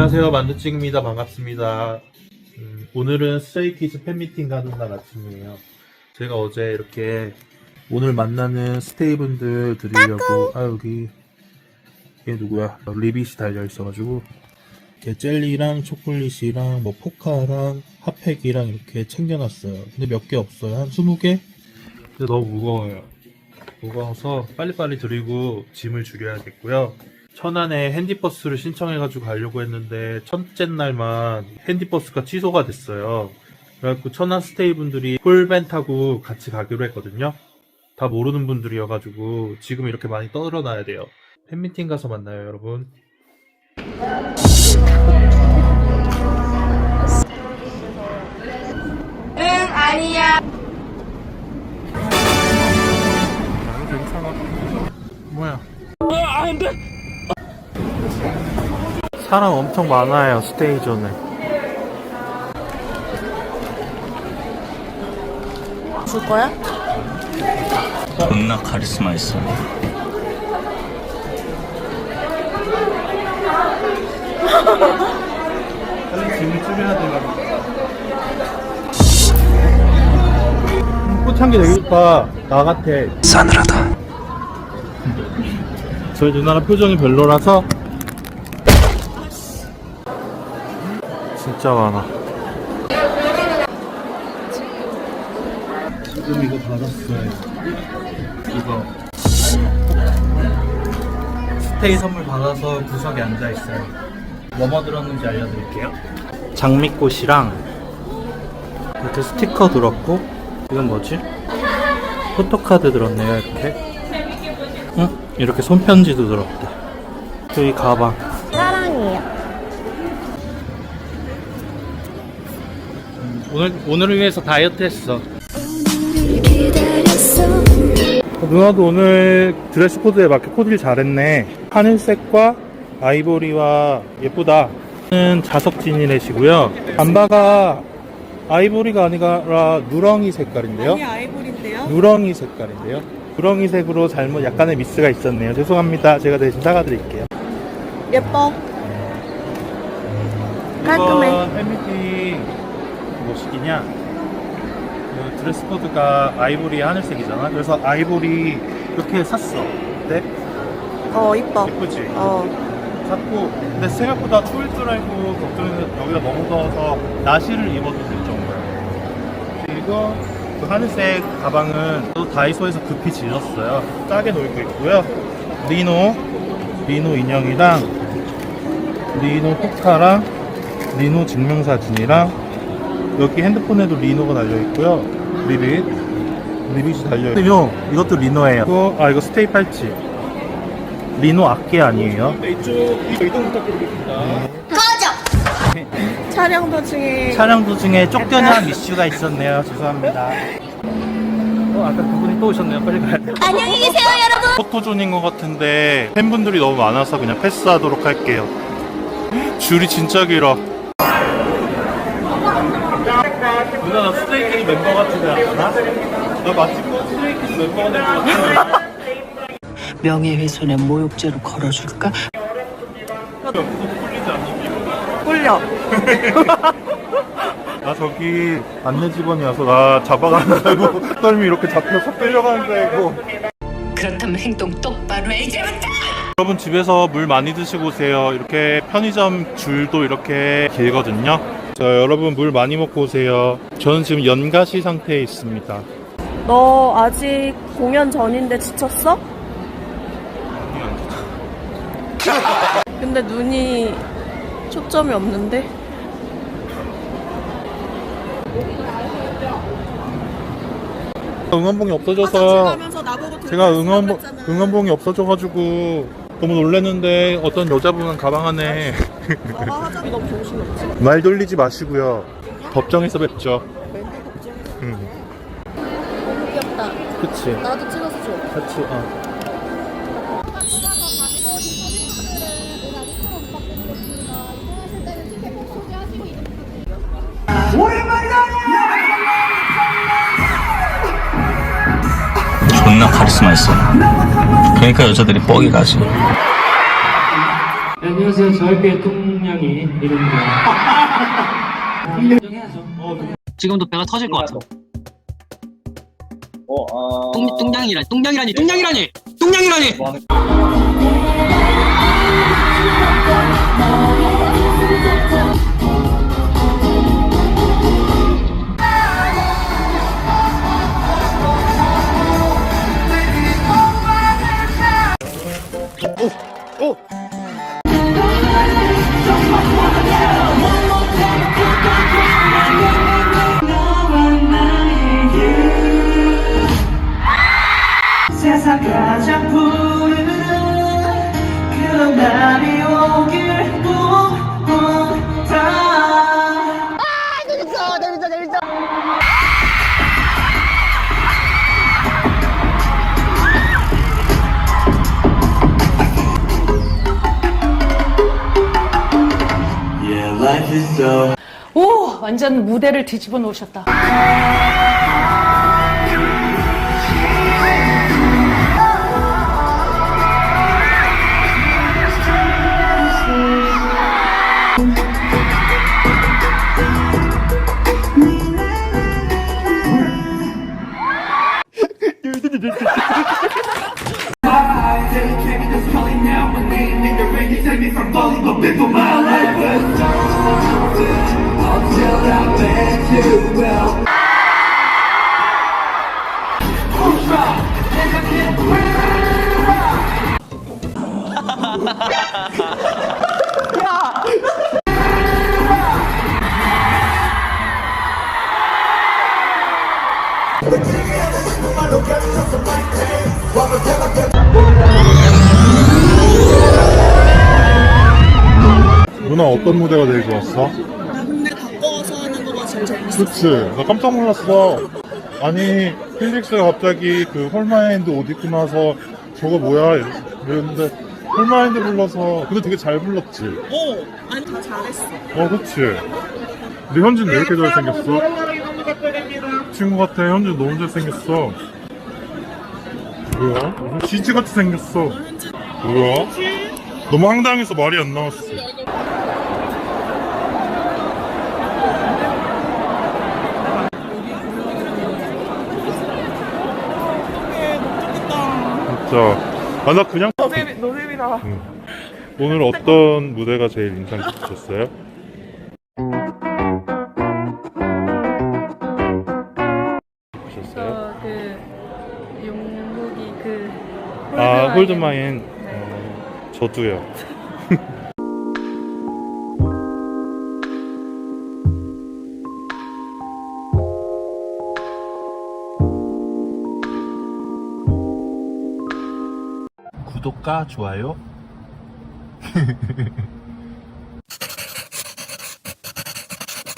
안녕하세요. 만두찡입니다. 반갑습니다. 음, 오늘은 스트레이키즈 팬미팅 가는 날 아침이에요. 제가 어제 이렇게 오늘 만나는 스테이분들 드리려고 아 여기 얘 누구야? 리빗이 달려 있어가지고 이렇게 젤리랑 초콜릿이랑 뭐 포카랑 핫팩이랑 이렇게 챙겨놨어요. 근데 몇 개 없어요. 한 20개? 근데 너무 무거워요. 무거워서 빨리빨리 드리고 짐을 줄여야겠고요 천안에 핸디버스를 신청해가지고 가려고 했는데 첫째 날만 핸디버스가 취소가 됐어요. 그래갖고 천안 스테이 분들이 폴밴 타고 같이 가기로 했거든요. 다 모르는 분들이어가지고 지금 이렇게 많이 떠들어놔야 돼요. 팬미팅 가서 만나요, 여러분. 사람 엄청 많아요, 스테이존에. 줄 거야? 존나 카리스마 있어. 빨리 짐을 줄여야 돼가지고. 꽃향기 되게 좋다. 나 같아. 싸늘하다. 저희 누나랑 표정이 별로라서 진짜 많아. 지금 이거 받았어요. 이거 스테이 선물 받아서 구석에 앉아 있어요. 뭐뭐 들었는지 알려드릴게요. 장미꽃이랑 이렇게 스티커 들었고 이건 뭐지? 포토카드 들었네요 이렇게. 응? 이렇게 손편지도 들었다. 또이 가방. 오늘 오늘을 위해서 다이어트 했어. 누나도 오늘 드레스 코드에 맞게 코디를 잘했네. 하늘색과 아이보리와 예쁘다. 는 자석 진이래시고요. 잠바가 아이보리가 아니라 누렁이 색깔인데요. 아니 아이보리인데요. 누렁이 색깔인데요. 누렁이 색으로 잘못 약간의 미스가 있었네요. 죄송합니다. 제가 대신 사과드릴게요. 예뻐. 깔끔해. 뭐시기냐? 그 드레스 코드가 아이보리 하늘색이잖아. 그래서 아이보리 이렇게 샀어. 네? 어 이뻐. 예쁘지? 어 샀고 근데 생각보다 추울 줄 알고 걱정해서 여기가 너무 더워서 나시를 입어도 될 정도야. 그리고 그 하늘색 가방은 또 다이소에서 급히 질렀어요. 싸게 놀고 있고요. 리노, 리노 인형이랑 리노 포카랑 리노 증명사진이랑 여기 핸드폰에도 리노가 달려있고요. 리빗. 리빗이 달려있고 이것도 리노예요. 이거, 아 이거 스테이 팔찌. 리노 악기 아니에요? 촬영 도중에 촬영 도중에 쫓겨난 이슈가 있었네요. 죄송합니다. 어, 아까 그분이 또 오셨네요. 빨리 가야 돼요. 안녕히 계세요 여러분 포토존인 것 같은데 팬분들이 너무 많아서 그냥 패스하도록 할게요. 줄이 진짜 길어. 누나 나 스트레이키즈 멤버 같지 않아? 나 마침내 스트레이키즈 멤버가 될것 같아. 명예훼손의 모욕죄로 걸어줄까? 꿀려. 나 저기 안내 직원이어서 나 잡아가는 줄 알고 떨미 이렇게 잡혀서 끌려가는 줄 알고 그렇다면 행동 똑바로 해 이제부터! 여러분 집에서 물 많이 드시고 오세요. 이렇게 편의점 줄도 이렇게 길거든요. 자, 여러분 물 많이 먹고 오세요. 저는 지금 연가시 상태에 있습니다. 너 아직 공연 전인데 지쳤어? 근데 눈이 초점이 없는데? 응원봉이 없어져서 제가 응원봉. 응원봉이 없어져가지고 너무 놀랐는데 어떤 여자분은 가방 안에 화장이 너무 정신없지. 말 돌리지 마시고요. 법정에서 뵙죠. 음, 너무 귀엽다 그치. 나도 찍어서 줘 같이. 어. 존나 카리스마 있어. 그러니까 여자들이 뻑이 가지. 안녕하세요. 저희의 이루는 거야. 인정해야죠. 지금도 배가 터질 것 같아. 뚱, 뚱냥이라니, 뚱냥이라니, 뚱냥이라니, 뚱냥이라니. 세상 가장 푸 오, 완전 무대를 뒤집어 놓으셨다. 누나 어떤 무대가 제일 좋았어? 나 근데 바꿔서 하는 거가 제일 재밌어. 그치. 나 깜짝 놀랐어. 아니 필릭스가 갑자기 그 홀마인드 옷 입고 나서 저거 뭐야? 이랬는데 홀마인드 불러서 근데 되게 잘 불렀지. 어, 아니 다 잘했어. 어 그치. 근데 현진 왜 이렇게 잘생겼어? 친구 같아. 현진 너무 잘생겼어. 뭐야? 무슨 CG같이 생겼어. 뭐야? 너무 황당해서 말이 안 나왔어 진짜 아나 그냥 너잼 너잼이다. 오늘 어떤 무대가 제일 인상 깊으셨어요? 깊으셨어요? 그 용목이 그 아 홀드마인 어, 저도요 구독과 좋아요